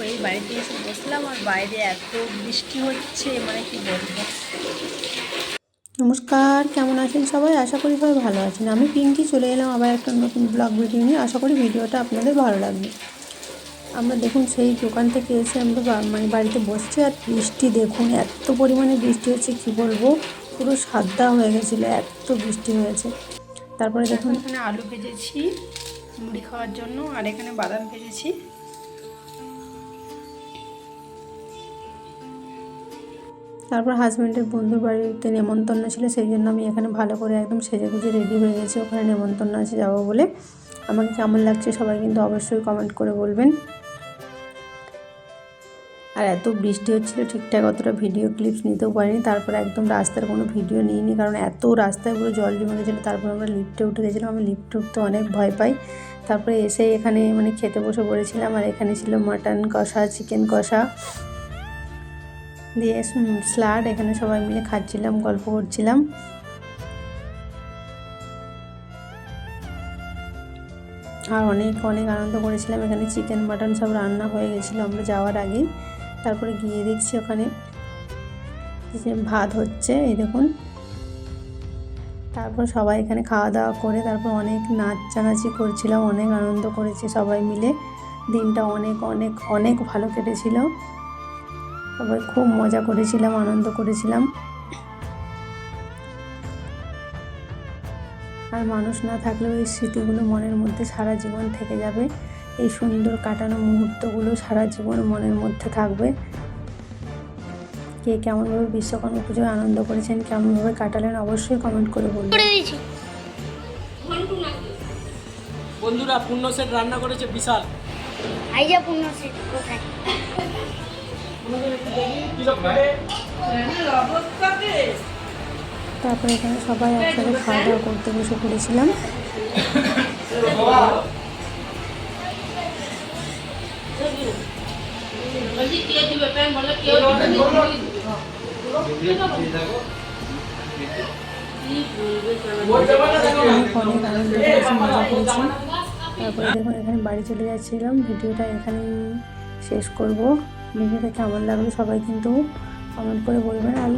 দেখো এই বাড়িতে এসে বসলাম আর বাইরে এত বৃষ্টি হচ্ছে মানে কি বলব? নমস্কার কেমন আছেন সবাই? আশা করি সবাই ভালো আছেন। আমি পিঙ্কি চলে এলাম আবার একটা নতুন ব্লগ ভিডিও নিয়ে। আশা করি ভিডিওটা আপনাদের ভালো লাগবে। আমরা দেখুন সেই দোকান থেকে এসে আমরা মানে বাড়িতে বসছি আর বৃষ্টি দেখুন এত পরিমাণে বৃষ্টি হচ্ছে কি বলব? পুরো সাদা হয়ে গেছিল এত বৃষ্টি হয়েছে। তারপরে দেখুন এখানে আলু ভেজেছি মুড়ি খাওয়ার জন্য আর এখানে বাদাম ভেজেছি। তারপর হাজব্যান্ডের বন্ধুর বাড়িতে নেমন্তন্ন ছিল, সেই জন্য আমি এখানে ভালো করে একদম সেজে গুজে রেডি হয়ে গেছি। ওখানে নেমন্তন্ন আছে যাব বলে। আমাকে কেমন লাগছে সবাই কিন্তু অবশ্যই কমেন্ট করে বলবেন। আর এত বৃষ্টি হচ্ছিল, ঠিকঠাক অতটা ভিডিও ক্লিপস নিতেও পারিনি। তারপর একদম রাস্তার কোনো ভিডিও নিইনি, কারণ এত রাস্তায় পুরো জল জমে গেছিল। তারপর আমরা লিফটে উঠে গেছিলাম, আমি লিফটে উঠতে অনেক ভয় পাই। তারপরে এসে এখানে মানে খেতে বসে পড়েছিলাম, আর এখানে ছিল মাটন কষা চিকেন কষা। দিয়ে স্লাড, এখানে সবাই মিলে খাচ্ছিলাম, গল্প করছিলাম। আর অনেক অনেক আনন্দ করেছিলাম। এখানে চিকেন মাটন সব রান্না হয়ে গেছিল, আমরা যাওয়ার আগে। তারপরে গিয়ে দেখছি ওখানে ভাত হচ্ছে, এই দেখুন। তারপর সবাই এখানে খাওয়া দাওয়া করে, তারপর অনেক নাচানাচি করছিলাম, অনেক আনন্দ করেছি সবাই মিলে। দিনটা অনেক অনেক অনেক ভালো কেটেছিল। সবাই খুব মজা করেছিলাম আনন্দ করেছিলাম। আর মানুষ না থাকলেও এই স্মৃতিগুলো মনের মধ্যে সারা জীবন থেকে যাবে। এই সুন্দর কাটানো মুহূর্তগুলো সারা জীবন মনের মধ্যে থাকবে। কে কেমনভাবে বিশ্বকর্মা পুজোয় আনন্দ করেছেন কেমনভাবে কাটালেন অবশ্যই কমেন্ট করে বলবেন। বন্ধুরা পূর্ণ সেট রান্না করেছে বিশাল। আইজা পূর্ণ সেট কোথায়? তারপরে এখানে সবাই একসাথে খাওয়া দাওয়া করতে বসে পড়েছিলাম তারপরে দেখুন এখানে বাড়ি চলে যাচ্ছিলাম ভিডিওটা এখানেই শেষ করব। ভিডিওটা কেমন লাগল সবাই কিন্তু কমেন্ট করে বলবেন। আর